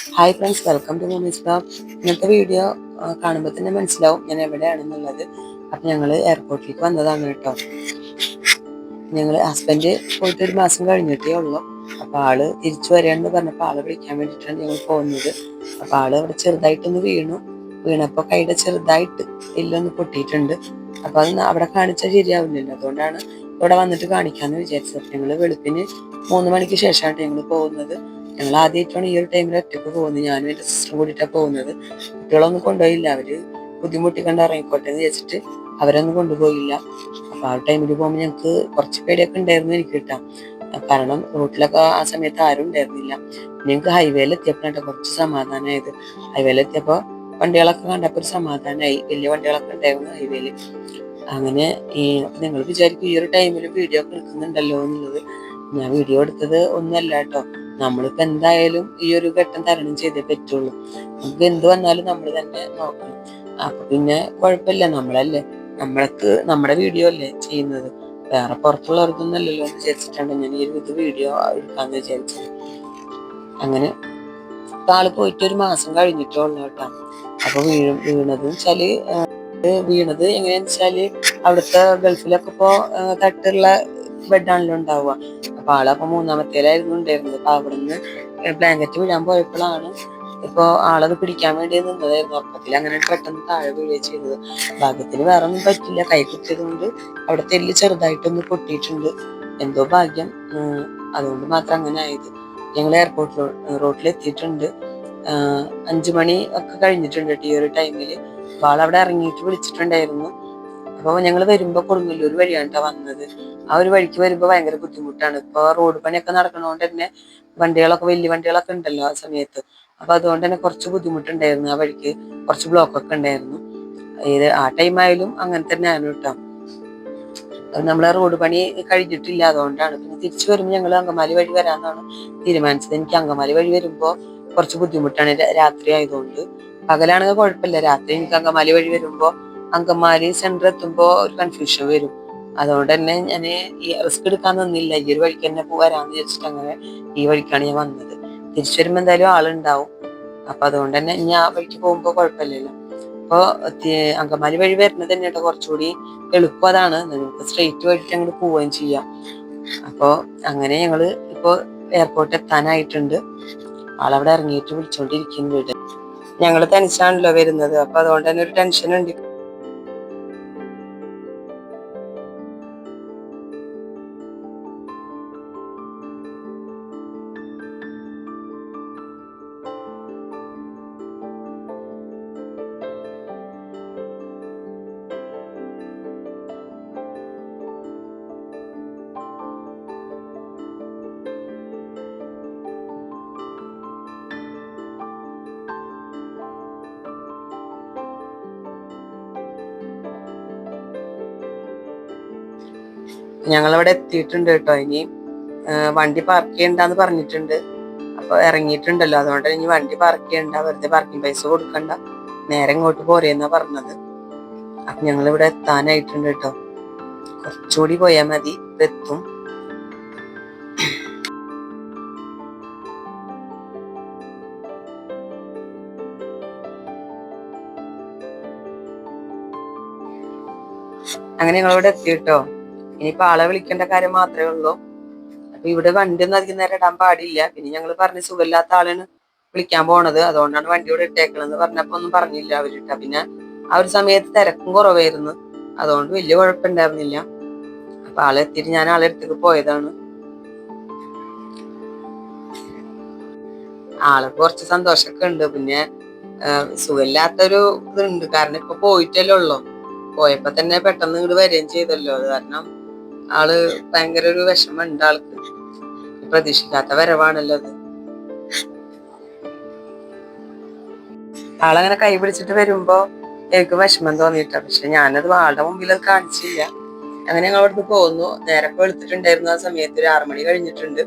Hi friends welcome to mummy's blog ഇന്നത്തെ video കാണുമ്പോൾ തന്നെ മനസ്സിലാവും ഞാൻ എവിടെയാണെന്നുള്ളത്. അപ്പം ഞങ്ങൾ എയർപോർട്ടിലേക്ക് വന്നതാണ് കേട്ടോ. ഞങ്ങൾ ഹസ്ബൻഡ് പോയിട്ട് ഒരു മാസം കഴിഞ്ഞിട്ടേ ഉള്ളൂ. അപ്പം ആൾ തിരിച്ചു വരികയാണെന്ന് പറഞ്ഞപ്പോൾ ആളെ വിളിക്കാൻ വേണ്ടിയിട്ടാണ് ഞങ്ങൾ പോകുന്നത്. അപ്പം ആൾ അവിടെ ചെറുതായിട്ടൊന്ന് വീണു. വീണപ്പോൾ കൈയുടെ ചെറുതായിട്ട് എല്ലൊന്ന് പൊട്ടിയിട്ടുണ്ട്. അപ്പം അത് അവിടെ കാണിച്ചാൽ ശരിയാവില്ലല്ലോ. അതുകൊണ്ടാണ് ഇവിടെ വന്നിട്ട് കാണിക്കാമെന്ന് വിചാരിച്ചത്. ഞങ്ങൾ വെളുപ്പിന് മൂന്ന് മണിക്ക് ശേഷമാണ് ഞങ്ങൾ പോകുന്നത്. ഞങ്ങൾ ആദ്യമായിട്ടാണ് ഈ ഒരു ടൈമിൽ ഒറ്റയ്ക്ക് പോകുന്നത്. ഞാനും എന്റെ സിസ്റ്ററും കൂടിയിട്ടാണ് പോകുന്നത്. കുട്ടികളൊന്നും കൊണ്ടുപോയില്ല. അവർ ബുദ്ധിമുട്ടി കണ്ട് ഇറങ്ങിക്കോട്ടെ എന്ന് വെച്ചിട്ട് അവരൊന്നും കൊണ്ടുപോയില്ല. അപ്പൊ ആ ടൈമിൽ പോകുമ്പോൾ ഞങ്ങൾക്ക് കുറച്ച് പേടിയൊക്കെ ഉണ്ടായിരുന്നു എനിക്ക് കിട്ടാം. കാരണം റോട്ടിലൊക്കെ ആ സമയത്ത് ആരും ഉണ്ടായിരുന്നില്ല. ഞങ്ങൾക്ക് ഹൈവേയിൽ എത്തിയപ്പോഴാണ് കുറച്ച് സമാധാനമായത് ഹൈവേയിൽ എത്തിയപ്പോൾ വണ്ടികളൊക്കെ കണ്ടപ്പോൾ ഒരു സമാധാനമായി വലിയ വണ്ടികളൊക്കെ ഉണ്ടായിരുന്നു ഹൈവേയിൽ അങ്ങനെ ഈ നിങ്ങൾ വിചാരിക്കും ഈ ഒരു ടൈമിൽ വീഡിയോ ഒക്കെ എടുക്കുന്നുണ്ടല്ലോ എന്നുള്ളത്. ഞാൻ വീഡിയോ എടുത്തത് ഒന്നുമല്ല കേട്ടോ. നമ്മളിപ്പോ എന്തായാലും ഈ ഒരു ഘട്ടം തരണം ചെയ്തേ പറ്റുള്ളൂ. നമുക്ക് എന്ത് വന്നാലും നമ്മൾ തന്നെ നോക്കണം. അപ്പൊ പിന്നെ കുഴപ്പമില്ല നമ്മളല്ലേ? നമ്മൾക്ക് നമ്മുടെ വീഡിയോ അല്ലേ ചെയ്യുന്നത്? വേറെ പുറത്തുള്ളവർക്കൊന്നല്ലല്ലോ എന്ന് വിചാരിച്ചിട്ടാണ് ഞാൻ ഈ ഒരു ഇത് വീഡിയോ എടുക്കാന്ന് വിചാരിച്ചത്. അങ്ങനെ ആൾ പോയിട്ട് ഒരു മാസം കഴിഞ്ഞിട്ടേ ഉള്ളു കേട്ടോ. അപ്പൊ വീഴും വീണത് വെച്ചാൽ വീണത് എങ്ങനെയാന്ന് വെച്ചാൽ അവിടുത്തെ ഗൾഫിലൊക്കെ ഇപ്പോ തട്ടുള്ള ബെഡാണല്ലോ ഉണ്ടാവുക. അപ്പൊ ആളപ്പൊ മൂന്നാമത്തേലായിരുന്നു ഉണ്ടായിരുന്നത്. അപ്പൊ അവിടുന്ന് ബ്ലാങ്കറ്റ് വീഴാൻ പോയപ്പോഴാണ് ഇപ്പൊ ആളത് പിടിക്കാൻ വേണ്ടി നിന്നതായിരുന്നു. ഉറക്കത്തിൽ അങ്ങനെ പെട്ടെന്ന് താഴെ വീഴുകയും ചെയ്തത്. ഭാഗ്യത്തിന് വേറെ ഒന്നും പറ്റില്ല. കൈ കുത്തിയത് കൊണ്ട് അവിടുത്തെ എല്ല് ചെറുതായിട്ടൊന്ന് പൊട്ടിയിട്ടുണ്ട്. എന്തോ ഭാഗ്യം. അതുകൊണ്ട് മാത്രം അങ്ങനെ ആയത്. ഞങ്ങൾ എയർപോർട്ട് റോഡിൽ എത്തിയിട്ടുണ്ട് അഞ്ചു മണി ഒക്കെ കഴിഞ്ഞിട്ടുണ്ട് ഈ ഒരു ടൈമിൽ അപ്പൊ ആളവിടെ ഇറങ്ങിയിട്ട് വിളിച്ചിട്ടുണ്ടായിരുന്നു. അപ്പോൾ ഞങ്ങൾ വരുമ്പോൾ കൊടുങ്ങല്ലൂർ വഴിയാണ് കേട്ടോ വന്നത്. ആ ഒരു വഴിക്ക് വരുമ്പോൾ ഭയങ്കര ബുദ്ധിമുട്ടാണ്. ഇപ്പോൾ റോഡ് പണിയൊക്കെ നടക്കണോണ്ട് തന്നെ വണ്ടികളൊക്കെ വലിയ വണ്ടികളൊക്കെ ഉണ്ടല്ലോ ആ സമയത്ത്. അപ്പൊ അതുകൊണ്ട് തന്നെ കുറച്ച് ബുദ്ധിമുട്ടുണ്ടായിരുന്നു ആ വഴിക്ക്. കുറച്ച് ബ്ലോക്ക് ഒക്കെ ഉണ്ടായിരുന്നു. ഏത് ആ ടൈം ആയാലും അങ്ങനെ തന്നെയാണ് കേട്ടോ നമ്മളെ റോഡ് പണി കഴിഞ്ഞിട്ടില്ല അതുകൊണ്ടാണ്. പിന്നെ തിരിച്ചു വരുമ്പോൾ ഞങ്ങൾ അങ്കമാലി വഴി വരാന്നാണ് തീരുമാനിച്ചത്. എനിക്ക് അങ്കമാലി വഴി വരുമ്പോൾ കുറച്ച് ബുദ്ധിമുട്ടാണ്. രാത്രി ആയതുകൊണ്ട്. പകലാണെങ്കിൽ കുഴപ്പമില്ല. രാത്രി എനിക്ക് അങ്കമാലി വഴി വരുമ്പോൾ അങ്കമാലി സെന്റർ എത്തുമ്പോ ഒരു കൺഫ്യൂഷൻ വരും. അതുകൊണ്ട് തന്നെ ഞാൻ ഈ റിസ്ക് എടുക്കാൻ നിന്നില്ല. ഈ ഒരു വഴിക്ക് തന്നെ പോകാരാന്ന് വിചാരിച്ചിട്ട് അങ്ങനെ ഈ വഴിക്കാണ് ഞാൻ വന്നത്. തിരിച്ചു വരുമ്പോൾ എന്തായാലും ആളുണ്ടാവും. അപ്പൊ അതുകൊണ്ട് തന്നെ ഞാൻ ആ വഴിക്ക് പോകുമ്പോൾ കുഴപ്പമില്ലല്ലോ. അപ്പോൾ അങ്കമാലി വഴി വരുന്നത് തന്നെ കേട്ടോ. കുറച്ചുകൂടി എളുപ്പം അതാണ്. നിങ്ങൾക്ക് സ്ട്രെയിറ്റ് വഴിക്ക് അങ്ങോട്ട് പോവുകയും ചെയ്യാം. അപ്പോൾ അങ്ങനെ ഞങ്ങൾ ഇപ്പോൾ എയർപോർട്ട് എത്താനായിട്ടുണ്ട്. ആളവിടെ ഇറങ്ങിയിട്ട് വിളിച്ചോണ്ടിരിക്കുന്നുണ്ട് ഞങ്ങൾ തനിച്ചാണല്ലോ വരുന്നത്. അപ്പൊ അതുകൊണ്ട് തന്നെ ഒരു ടെൻഷൻ ഉണ്ട്. ഞങ്ങളവിടെ എത്തിയിട്ടുണ്ട് കേട്ടോ. ഇനി വണ്ടി പാർക്ക് ചെയ്യണ്ടെന്ന് പറഞ്ഞിട്ടുണ്ട്. അപ്പൊ ഇറങ്ങിയിട്ടുണ്ടല്ലോ. അതുകൊണ്ട് ഇനി വണ്ടി പാർക്ക് ചെയ്യണ്ട. വെറുതെ പാർക്കിംഗ് പൈസ കൊടുക്കണ്ട. നേരെ ഇങ്ങോട്ട് പോരെന്നാ പറഞ്ഞത്. അപ്പൊ ഞങ്ങൾ ഇവിടെ എത്താനായിട്ടുണ്ട് കേട്ടോ. കുറച്ചുകൂടി പോയാൽ മതി. എത്തും. അങ്ങനെ ഞങ്ങളിവിടെ എത്തിയിട്ടോ ഇനിയിപ്പോ ആളെ വിളിക്കേണ്ട കാര്യം മാത്രമേ ഉള്ളൂ. അപ്പൊ ഇവിടെ വണ്ടി ഒന്നും അധികം നേരം ഇടാൻ പാടില്ല. പിന്നെ ഞങ്ങൾ പറഞ്ഞ് സുഖമില്ലാത്ത ആളാണ് വിളിക്കാൻ പോണത്. അതുകൊണ്ടാണ് വണ്ടി ഇവിടെ ഇട്ടേക്കണെന്ന് പറഞ്ഞപ്പോ ഒന്നും പറഞ്ഞില്ല അവരിട്ട. പിന്നെ ആ ഒരു സമയത്ത് തിരക്കും കുറവായിരുന്നു. അതുകൊണ്ട് വലിയ കുഴപ്പമുണ്ടായിരുന്നില്ല. അപ്പൊ ആളെ എത്തിയിട്ട് ഞാൻ ആളെ അടുത്തേക്ക് പോയതാണ്. ആൾക്ക് കുറച്ച് സന്തോഷമൊക്കെ ഉണ്ട്. പിന്നെ സുഖമില്ലാത്തൊരു ഇതുണ്ട്. കാരണം ഇപ്പൊ പോയിട്ടല്ലേ ഉള്ളൂ. പോയപ്പോ തന്നെ പെട്ടെന്ന് ഇങ്ങോട്ട് വരികയും ചെയ്തല്ലോ. അത് കാരണം ആൾ ഭയങ്കര ഒരു വിഷമമുണ്ട് ആൾക്ക്. പ്രതീക്ഷിക്കാത്ത വരവാണല്ലോ അത്. ആളങ്ങനെ കൈ പിടിച്ചിട്ട് വരുമ്പോ എനിക്ക് വിഷമം തോന്നിയിട്ടാ. പക്ഷെ ഞാനത് ആളുടെ മുമ്പിൽ അത് കാണിച്ചില്ല. അങ്ങനെ ഞങ്ങൾ അവിടുന്ന് പോന്നു. നേരെ വെളുത്തിട്ടുണ്ടായിരുന്നു ആ സമയത്ത് ഒരു ആറുമണി കഴിഞ്ഞിട്ടുണ്ട്.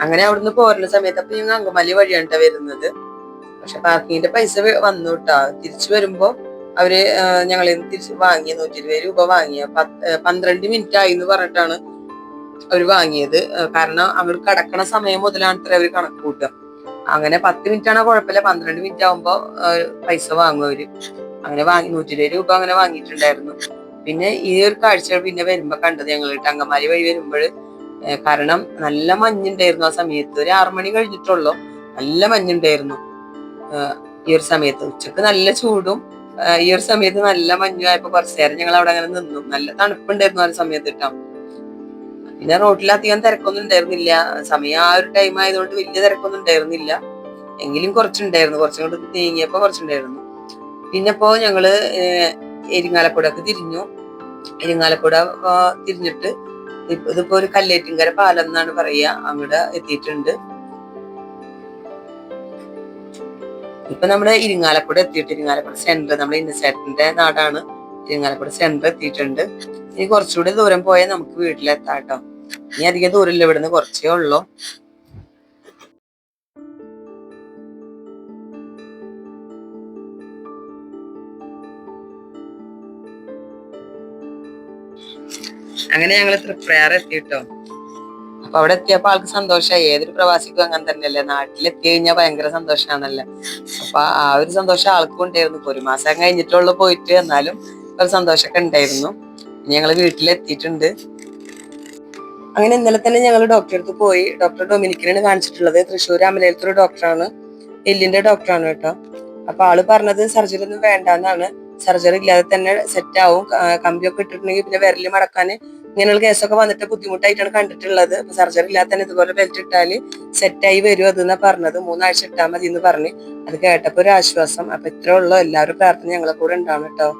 അങ്ങനെ അവിടുന്ന് പോരുന്ന സമയത്ത് അപ്പൊ ഞങ്ങൾ അങ്കമാലി വഴിയാണ് വരുന്നത്. പക്ഷെ പാർക്കിങ്ങിന്റെ പൈസ വന്നു കേട്ടാ തിരിച്ചു വരുമ്പോ അവർ ഞങ്ങളിൽ നിന്ന് തിരിച്ച് വാങ്ങിയ നൂറ്റി ഇരുപത് രൂപ വാങ്ങിയ പന്ത്രണ്ട് മിനിറ്റ് ആയി എന്ന് പറഞ്ഞിട്ടാണ് അവർ വാങ്ങിയത്. കാരണം അവർ കടക്കണ സമയം മുതലാണ് ഇത്ര അവർ കണക്ക് കൂട്ടുക. അങ്ങനെ പത്ത് മിനിറ്റ് ആണോ കുഴപ്പമില്ല. പന്ത്രണ്ട് മിനിറ്റ് ആകുമ്പോ പൈസ വാങ്ങും അവർ. അങ്ങനെ വാങ്ങി നൂറ്റി ഇരുപത് രൂപ അങ്ങനെ വാങ്ങിയിട്ടുണ്ടായിരുന്നു. പിന്നെ ഈ ഒരു കാഴ്ച പിന്നെ വരുമ്പോ കണ്ടത് ഞങ്ങൾ ടങ്കമാരി വഴി വരുമ്പോൾ കാരണം നല്ല മഞ്ഞുണ്ടായിരുന്നു ആ സമയത്ത്. ഒരു ആറു മണി കഴിഞ്ഞിട്ടുള്ളൂ. നല്ല മഞ്ഞുണ്ടായിരുന്നു. ഈ ഒരു സമയത്ത്. ഉച്ചയ്ക്ക് നല്ല ചൂടും ഈ ഒരു സമയത്ത് നല്ല മഞ്ഞുമായപ്പോ കുറച്ചു നേരം ഞങ്ങൾ അവിടെ അങ്ങനെ നിന്നു. നല്ല തണുപ്പുണ്ടായിരുന്നു ആ സമയത്ത് കേട്ടോ. പിന്നെ റോഡിൽ അധികം തിരക്കൊന്നും ഉണ്ടായിരുന്നില്ല. സമയം ആ ഒരു ടൈം ആയതുകൊണ്ട് വലിയ തിരക്കൊന്നും ഉണ്ടായിരുന്നില്ല. എങ്കിലും കുറച്ചുണ്ടായിരുന്നു. കുറച്ചും കൂടി നീങ്ങിയപ്പോ കുറച്ചുണ്ടായിരുന്നു. പിന്നെ ഇപ്പോ ഞങ്ങൾ എരിങ്ങാലക്കുടക്ക് തിരിഞ്ഞു. എരിങ്ങാലക്കുട തിരിഞ്ഞിട്ട് ഇതിപ്പോ ഒരു കല്ലേറ്റിങ്കര പാലം എന്നാണ് പറയുക അങ്ങോട്ട് എത്തിയിട്ടുണ്ട്. ഇപ്പൊ നമ്മുടെ ഇരിങ്ങാലക്കുട എത്തിയിട്ട് ഇരിങ്ങാലക്കുട സെന്റർ നമ്മുടെ ഇന്നസെറ്റിന്റെ നാടാണ്. ഇരിങ്ങാലക്കുട സെന്റർ എത്തിയിട്ടുണ്ട്. ഇനി കുറച്ചുകൂടി ദൂരം പോയാൽ നമുക്ക് വീട്ടിലെത്താം കേട്ടോ ഇനി അധികം ദൂരമില്ല ഇവിടുന്ന് കുറച്ചേ ഉള്ളൂ. അങ്ങനെ ഞങ്ങൾ തൃപ്രയാർ എത്തിയിട്ടോ. അപ്പൊ അവിടെ എത്തിയപ്പോ ആൾക്ക് സന്തോഷമായി ഏതൊരു പ്രവാസിക്കും അങ്ങനെ തന്നെയല്ലേ? നാട്ടിലെത്തി കഴിഞ്ഞാൽ ഭയങ്കര സന്തോഷമാണല്ലോ അപ്പൊ ആ ഒരു സന്തോഷം ആൾക്കും ഉണ്ടായിരുന്നു. ഒരു മാസം കഴിഞ്ഞിട്ടുള്ള പോയിട്ട്. എന്നാലും ഒരു സന്തോഷമൊക്കെ ഉണ്ടായിരുന്നു. ഞങ്ങൾ വീട്ടിലെത്തിയിട്ടുണ്ട്. അങ്ങനെ ഇന്നലെ തന്നെ ഞങ്ങൾ ഡോക്ടറെ അടുത്ത് പോയി. ഡോക്ടർ ഡൊമിനിക്കിനാണ് കാണിച്ചിട്ടുള്ളത്. തൃശ്ശൂർ അമലയിലത്തൊരു ഡോക്ടറാണ് എല്ലിന്റെ ഡോക്ടറാണ് കേട്ടോ. അപ്പൊ ആൾ പറഞ്ഞത് സർജറി ഒന്നും വേണ്ടെന്നാണ്. സർജറി ഇല്ലാതെ തന്നെ സെറ്റ് ആവും. കമ്പിയൊക്കെ ഇട്ടിട്ടുണ്ടെങ്കിൽ പിന്നെ വിരൽ മടക്കാൻ ഇങ്ങനെയുള്ള കേസൊക്കെ വന്നിട്ട് ബുദ്ധിമുട്ടായിട്ടാണ് കണ്ടിട്ടുള്ളത്. സർജറി ഇല്ലാത്ത തന്നെ ഇതുപോലെ ബെൽറ്റ് ഇട്ടാൽ സെറ്റായി വരും അതെന്നാ പറഞ്ഞത്. മൂന്നാഴ്ച ഇട്ടാൽ മതി എന്ന് പറഞ്ഞ് അത് കേട്ടപ്പോ ഒരു ആശ്വാസം. അപ്പൊ ഇത്രേ ഉള്ളൂ. എല്ലാവരും പ്രാർത്ഥന ഞങ്ങളെ കൂടെ ഉണ്ടാവും കേട്ടോ.